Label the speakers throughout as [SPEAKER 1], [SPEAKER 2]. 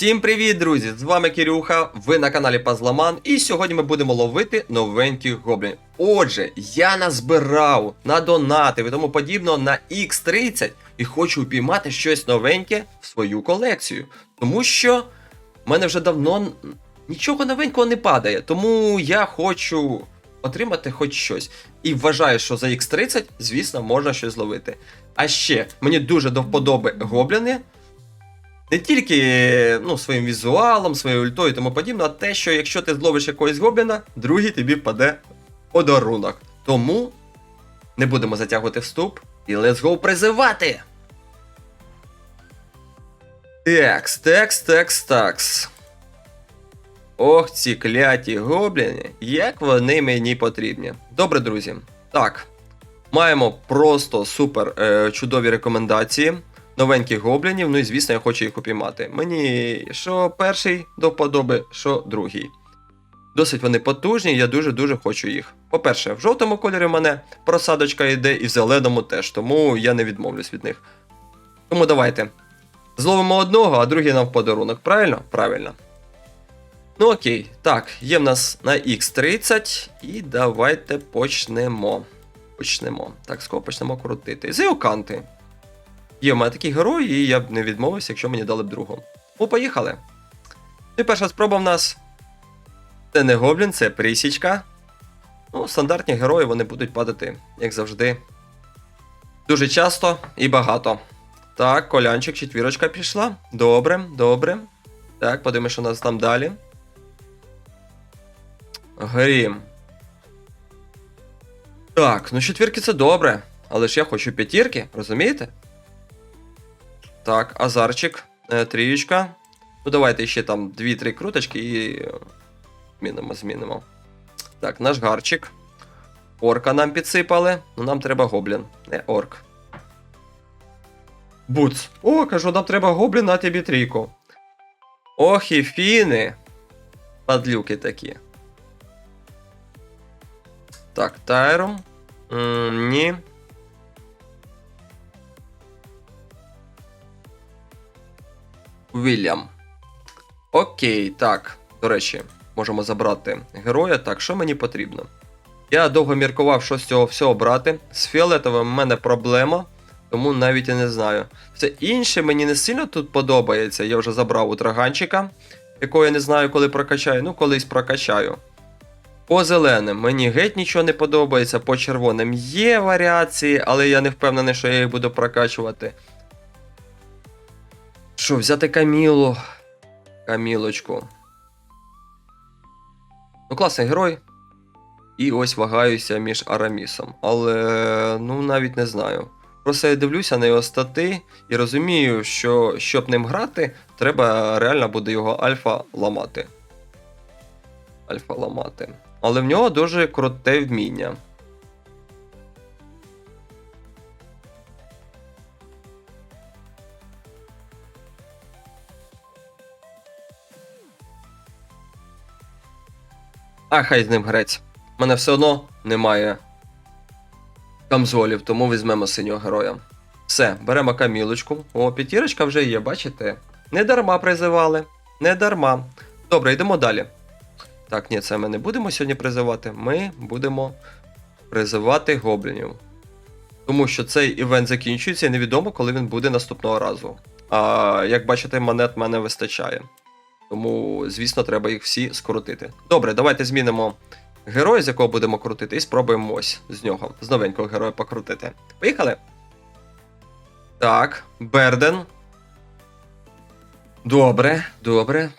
[SPEAKER 1] Всім привіт, друзі! З вами Кирюха, ви на каналі Пазламан, і сьогодні ми будемо ловити новеньких гоблінів. Отже, я назбирав на донати і тому подібно на X30 і хочу упіймати щось новеньке в свою колекцію. Тому що в мене вже давно нічого новенького не падає, тому я хочу отримати хоч щось. І вважаю, що за X30, звісно, можна щось зловити. А ще мені дуже до вподоби гобліни. Не тільки ну, своїм візуалом, своєю ультою і тому подібне, а те, що якщо ти зловиш якогось гобліна, другий тобі впаде подарунок. Тому не будемо затягувати вступ і let's go призивати! Текс, текс, текс, такс. Ох, ці кляті гобліни, як вони мені потрібні. Добре, друзі. Так, маємо просто супер е, чудові рекомендації новеньких гоблінів, ну і звісно, я хочу їх упіймати. Мені що перший до вподоби, що другий. Досить вони потужні, я дуже-дуже хочу їх. По-перше, в жовтому кольорі в мене просадочка йде, і в зеленому теж, тому я не відмовлюсь від них. Тому давайте. Зловимо одного, а другий нам в подарунок. Правильно? Правильно. Ну окей, так, є в нас на X30, і давайте почнемо. Почнемо. Так, скоро почнемо крутити. Зеоканти. Є в мене такий герой, і я б не відмовився, якщо мені дали б другу. Ну, поїхали. І перша спроба в нас. Це не гоблін, це присічка. Ну, стандартні герої вони будуть падати, як завжди. Дуже часто і багато. Так, колянчик, четвірочка пішла. Добре, добре. Так, подивимось, що у нас там далі. Грім. Так, ну четвірки це добре. Але ж я хочу п'ятірки, розумієте? Так, азарчик, е, трієчка. Ну, давайте ще там 2-3 круточки і. е, Змінимо, змінимо. Так, наш гарчик. Орка нам підсипали. Ну нам треба гоблін, не орк. Буц. О, кажу, нам треба гоблін на тобі трійку. Ох і фіни. Падлюки такі. Так, Тайром. Ні. Вільям. Окей, так. До речі, можемо забрати героя. Так, що мені потрібно? Я довго міркував, що з цього всього брати. З фіолетовим в мене проблема, тому навіть і не знаю. Все інше мені не сильно тут подобається. Я вже забрав у траганчика, якого я не знаю, коли прокачаю. Ну, колись прокачаю. По зеленим мені геть нічого не подобається, по червоним є варіації, але я не впевнений, що я їх буду прокачувати. Що, взяти Камілу? Камілочку. Ну, класний герой. І ось вагаюся між Арамісом. Але ну навіть не знаю. Просто я дивлюся на його стати і розумію, що щоб ним грати, треба реально буде його альфа ламати. Альфа ламати. Але в нього дуже круте вміння. А хай з ним грець. У мене все одно немає камзолів, тому візьмемо синього героя. Все, беремо камілочку. О, п'ятірочка вже є, бачите? Не дарма призивали. Не дарма. Добре, йдемо далі. Так, ні, це ми не будемо сьогодні призивати. Ми будемо призивати гоблінів. Тому що цей івент закінчується і невідомо, коли він буде наступного разу. А як бачите, монет в мене вистачає. Тому, звісно, треба їх всі скоротити. Добре, давайте змінимо героя, з якого будемо крутити, і спробуємо ось з нього, з новенького героя покрутити. Поїхали? Так, Берден. Добре, добре.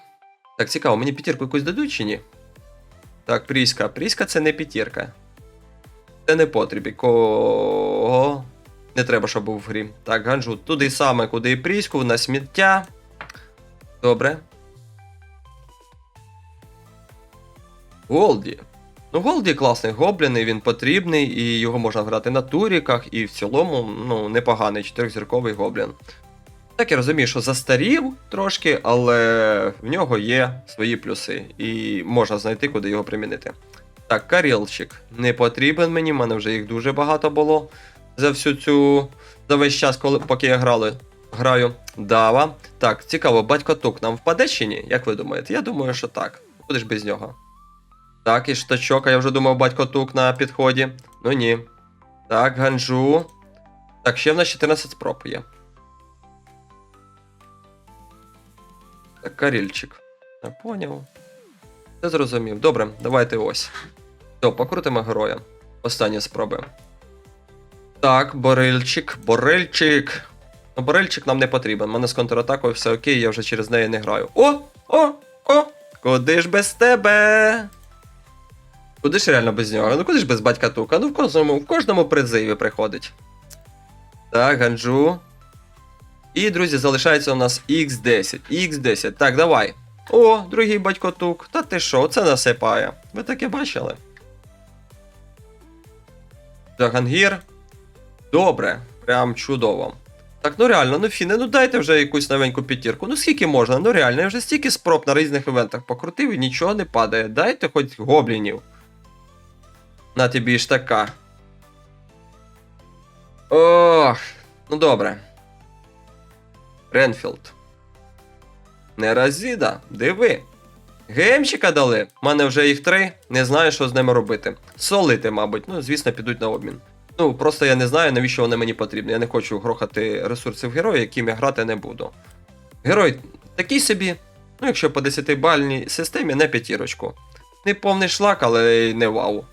[SPEAKER 1] Так, цікаво, мені п'ятірку якусь дадуть чи ні? Так, Пріська. Пріська це не п'ятірка. Це не потріб. Кого не треба, щоб був в грі. Так, ганджу. Туди саме, куди і Пріську, на сміття. Добре. Голді. Ну, Голді класний гоблін, і він потрібний, і його можна грати на туріках, і в цілому, ну, непоганий чотирьохзірковий гоблін. Так я розумію, що застарів трошки, але в нього є свої плюси, і можна знайти, куди його примінити. Так, карілчик не потрібен мені, в мене вже їх дуже багато було за всю цю. за весь час, коли, поки я грали. граю. Дава. Так, цікаво, батько тук нам впаде чи ні? Як ви думаєте? Я думаю, що так. Будеш без нього. Так, і штачок, а я вже думав, батько тук на підході. Ну ні. Так, ганджу. Так, ще в нас 14 спроб є. Так, карільчик. Я поняв. Це зрозумів. Добре, давайте ось. То, покрутимо героя. Останні спроби. Так, Борильчик, Борильчик. Ну, Борильчик нам не потрібен. У мене з контратакою все окей, я вже через неї не граю. О! О! О! Куди ж без тебе? Куди ж реально без нього? Ну куди ж без батька тука? Ну в кожному, в кожному призиві приходить. Так, ганджу. І, друзі, залишається у нас X10. X10. Так, давай. О, другий батько тук. Та ти що, це насипає. Ви таке бачили? Джагангір. Добре, прям чудово. Так, ну реально, ну Фіне, ну дайте вже якусь новеньку п'ятірку. Ну скільки можна? Ну реально, я вже стільки спроб на різних івентах покрутив і нічого не падає. Дайте хоч гоблінів. На тобі ж така. Ох, ну добре. Ренфілд. Неразіда, диви. ГМчика дали. У мене вже їх три. Не знаю, що з ними робити. Солити, мабуть. Ну, звісно, підуть на обмін. Ну, просто я не знаю, навіщо вони мені потрібні. Я не хочу грохати ресурси в героя, яким я грати не буду. Герой такий собі. Ну, якщо по 10-бальній системі, не п'ятірочку. Не повний шлак, але й не вау.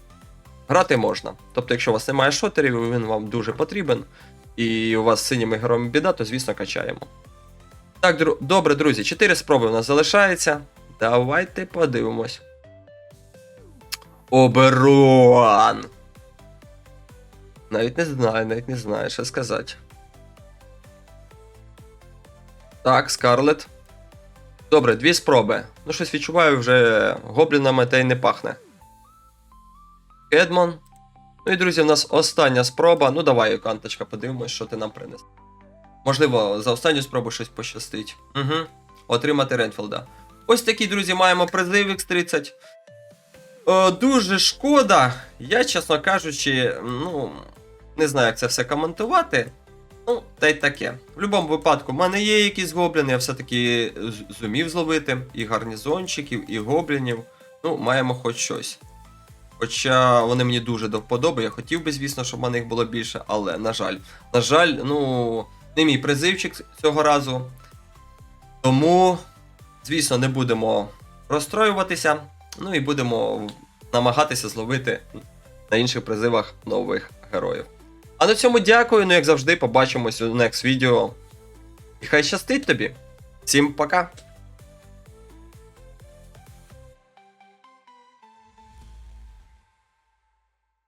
[SPEAKER 1] Грати можна. Тобто, якщо у вас немає шотерів, він вам дуже потрібен, і у вас з синіми героями біда, то звісно качаємо. Так, дру... добре, друзі, 4 спроби у нас залишається. Давайте подивимось. Оберон! Навіть не знаю, навіть не знаю, що сказати. Так, Скарлет. Добре, дві спроби. Ну, щось відчуваю вже гоблінами та й не пахне. Кедмон. Ну і друзі, в нас остання спроба. Ну давай, канточка, подивимось, що ти нам принес. Можливо, за останню спробу щось пощастить. Угу. Отримати Ренфілда. Ось такі, друзі, маємо призив X30. Е, дуже шкода. Я, чесно кажучи, ну, не знаю, як це все коментувати. Ну, та й таке. В будь-якому випадку, в мене є якісь гобліни, я все-таки зумів зловити і гарнізончиків, і гоблінів. Ну, маємо хоч щось. Хоча вони мені дуже до вподоби, я хотів би, звісно, щоб в мене їх було більше, але, на жаль, на жаль, ну, не мій призивчик цього разу. Тому, звісно, не будемо розстроюватися. Ну і будемо намагатися зловити на інших призивах нових героїв. А на цьому дякую. Ну, як завжди, побачимось у next відео. І хай щастить тобі. Всім пока!